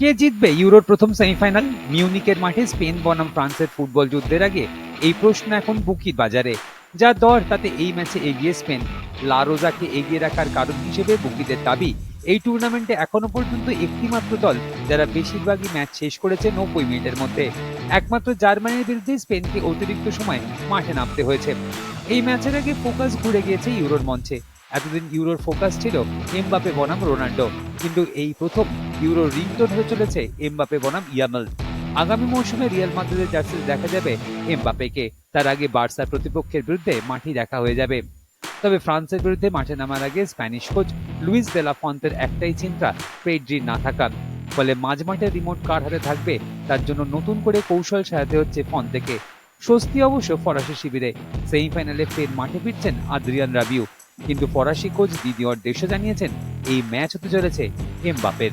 কে জিতবে ইউরোর প্রথম সেমিফাইনাল? মিউনিকের মাঠে স্পেন, বনাম, ফ্রান্সের ফুটবল যুদ্ধের আগে? এই প্রশ্ন এখন বুকির বাজারে। যা দর, তাতে এই ম্যাচে এগিয়ে স্পেন। লারোজাকে এগিয়ে রাখার কারণ হিসেবে বুকিদের দাবি। এই টুর্নামেন্টে এখনও পর্যন্ত একটি মাত্র দল, যারা বেশিরভাগই ম্যাচ শেষ করেছে নব্বই মিনিটের মধ্যে। একমাত্র জার্মানির বিরুদ্ধে স্পেনকে অতিরিক্ত সময় মাঠে নামতে হয়েছে। এই ম্যাচের আগে ফোকাস ঘুরে গিয়েছে ইউরোর মঞ্চে। এতদিন ইউরোর ফোকাস ছিল এমবাপে, বনাম, রোনাল্ডো। কিন্তু এই প্রথম ইউরো রিংটোন হয়ে চলেছে এমবাপে বনাম ইয়ামাল। আগামী মৌসুমে রিয়াল মাদ্রিদের জার্সি দেখা যাবে এমবাপেকে তার আগে বার্সার প্রতিপক্ষের বিরুদ্ধে মাঠে দেখা হয়ে যাবে। তবে ফ্রান্সের বিরুদ্ধে মাঠে নামার আগে Spanish coach Luis de la ফন্তের একটাই চিন্তা, পেড্রির না থাকা। ফলে মাঝ মাঠে রিমোট কার হাতে থাকবে, তার জন্য নতুন করে কৌশল সাজাতে হচ্ছে ফন্তেকে। স্বস্তি অবশ্য ফরাসি শিবিরে। সেমিফাইনালে ফের মাঠে ফিরছেন আদ্রিয়ান রাবিউ। কিন্তু ফরাসি কোচ দিদিওর দেশও জানিয়েছেন, এই ম্যাচ হতে চলেছে এমবাপের